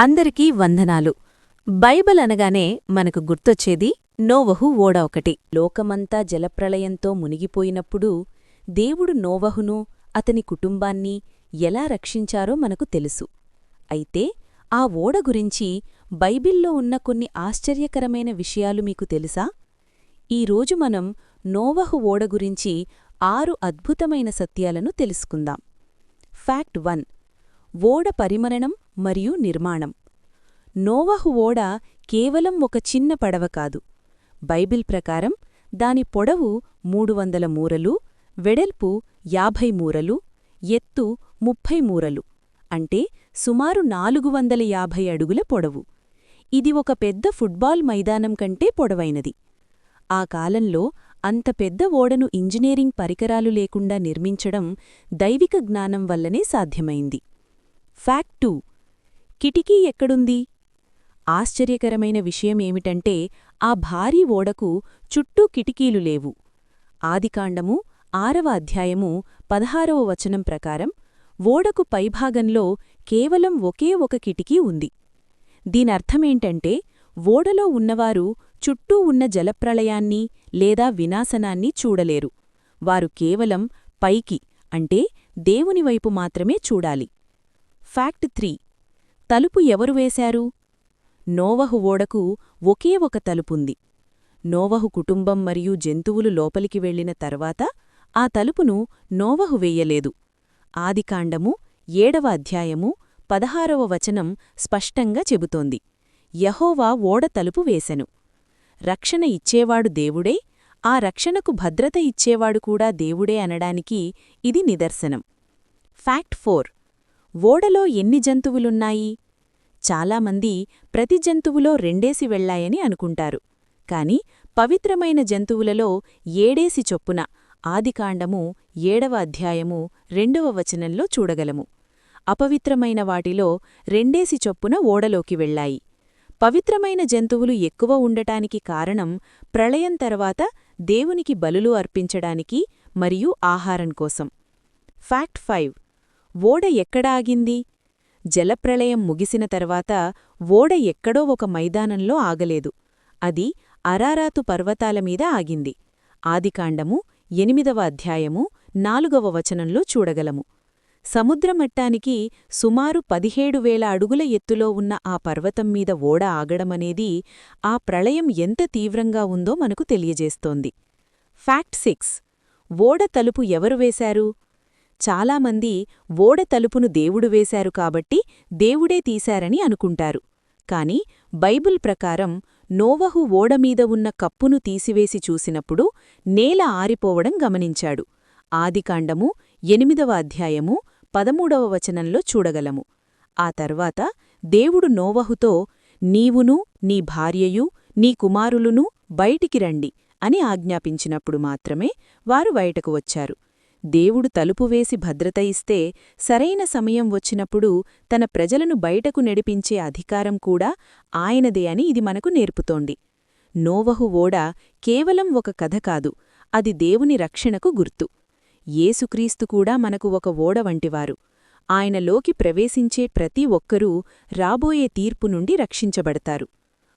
అందరికీ వందనాలు. బైబిల్ అనగానే మనకు గుర్తొచ్చేది నోవహు ఓడ ఒకటి. లోకమంతా జలప్రళయంతో మునిగిపోయినప్పుడు దేవుడు నోవహును అతని కుటుంబాన్ని ఎలా రక్షించారో మనకు తెలుసు. అయితే ఆ ఓడ గురించి బైబిల్లో ఉన్న కొన్ని ఆశ్చర్యకరమైన విషయాలు మీకు తెలుసా? ఈరోజు మనం నోవహు ఓడ గురించి ఆరు అద్భుతమైన సత్యాలను తెలుసుకుందాం. Fact one. ఓడ పరిమరణం మరియు నిర్మాణం. నోవహు ఓడ కేవలం ఒక చిన్న పడవ కాదు. బైబిల్ ప్రకారం దాని పొడవు మూడు వందల మూరలు వెడల్పు యాభై మూరలు ఎత్తు ముప్పై మూరలు అంటే సుమారు నాలుగు వందల యాభై అడుగుల పొడవు. ఇది ఒక పెద్ద ఫుట్బాల్ మైదానం కంటే పొడవైనది. ఆ కాలంలో అంత పెద్ద ఓడను ఇంజనీరింగ్ పరికరాలు లేకుండా నిర్మించడం దైవిక జ్ఞానం వల్లనే సాధ్యమైంది. ఫ్యాక్ట్ టూ కిటికీ ఎక్కడుంది? ఆశ్చర్యకరమైన విషయమేమిటంటే ఆ భారీ ఓడకు చుట్టూ కిటికీలు లేవు. ఆదికాండము ఆరవ అధ్యాయము పదహారవ వచనం ప్రకారం ఓడకు పైభాగంలో కేవలం ఒకే ఒక కిటికీ ఉంది. దీనర్థమేంటంటే ఓడలో ఉన్నవారు చుట్టూ ఉన్న జలప్రళయాన్ని లేదా వినాశనాన్ని చూడలేరు. వారు కేవలం పైకి అంటే దేవునివైపు మాత్రమే చూడాలి. Fact three. తలుపు ఎవరు వేశారు? నోవహు ఓడకు ఒకే ఒక తలుపుంది. నోవహు కుటుంబం మరియు జంతువులు లోపలికి వెళ్ళిన తర్వాత ఆ తలుపును నోవహు వెయ్యలేదు ఆదికాండము ఏడవ అధ్యాయము పదహారవ వచనం స్పష్టంగా చెబుతోంది. యహోవా ఓడ తలుపు వేశను రక్షణ ఇచ్చేవాడు దేవుడే ఆ రక్షణకు భద్రత ఇచ్చేవాడు కూడా దేవుడే అనడానికి ఇది నిదర్శనం. Fact four. ఓడలో ఎన్ని జంతువులున్నాయి? చాలామంది ప్రతి జంతువులో రెండేసి వెళ్ళాయని అనుకుంటారు. కాని పవిత్రమైన జంతువులలో ఏడేసి చొప్పున ఆదికాండము ఏడవ అధ్యాయము రెండవ వచనంలో చూడగలము. అపవిత్రమైన వాటిలో రెండేసి చొప్పున ఓడలోకి వెళ్ళాయి పవిత్రమైన జంతువులు ఎక్కువ ఉండటానికి కారణం ప్రళయం తర్వాత దేవునికి బలులు అర్పించడానికి మరియు ఆహారం కోసం. Fact five. ఓడ ఎక్కడ ఆగింది జలప్రళయం ముగిసిన తర్వాత ఓడ ఎక్కడో ఒక మైదానంలో ఆగలేదు. అది అరారాతు పర్వతాల మీద ఆగింది. ఆదికాండము ఎనిమిదవ అధ్యాయము నాలుగవ వచనంలో చూడగలము. సముద్రమట్టానికి సుమారు పదిహేడు వేల అడుగుల ఎత్తులో ఉన్న ఆ పర్వతం మీద ఓడ ఆగడమనేది ఆ ప్రళయం ఎంత తీవ్రంగా ఉందో మనకు తెలియజేస్తోంది. Fact six. ఓడ తలుపు ఎవరు వేశారు? చాలామంది ఓడ తలుపును దేవుడు వేశారు కాబట్టి దేవుడే తీశారని అనుకుంటారు. కాని బైబిల్ ప్రకారం నోవహు ఓడమీద ఉన్న కప్పును తీసివేసి చూసినప్పుడు నేల ఆరిపోవడం గమనించాడు. ఆదికాండము ఎనిమిదవ అధ్యాయము పదమూడవ వచనంలో చూడగలము. ఆ తర్వాత దేవుడు నోవహుతో నీవును నీ భార్యయు నీ కుమారులునూ బయటికి రండి అని ఆజ్ఞాపించినప్పుడు మాత్రమే వారు బయటకు వచ్చారు. దేవుడు తలుపు వేసి భద్రత ఇస్తే సరైన సమయం వచ్చినప్పుడు తన ప్రజలను బయటకు నడిపించే అధికారం కూడా ఆయనదే అని ఇది మనకు నేర్పుతోంది. నోవహు ఓడ కేవలం ఒక కథ కాదు అది దేవుని రక్షణకు గుర్తు. యేసుక్రీస్తు కూడా మనకు ఒక ఓడ వంటివారు. ఆయనలోకి ప్రవేశించే ప్రతి ఒక్కరూ రాబోయే తీర్పు నుండి రక్షించబడతారు.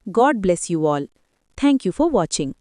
God bless you all. Thank you for watching.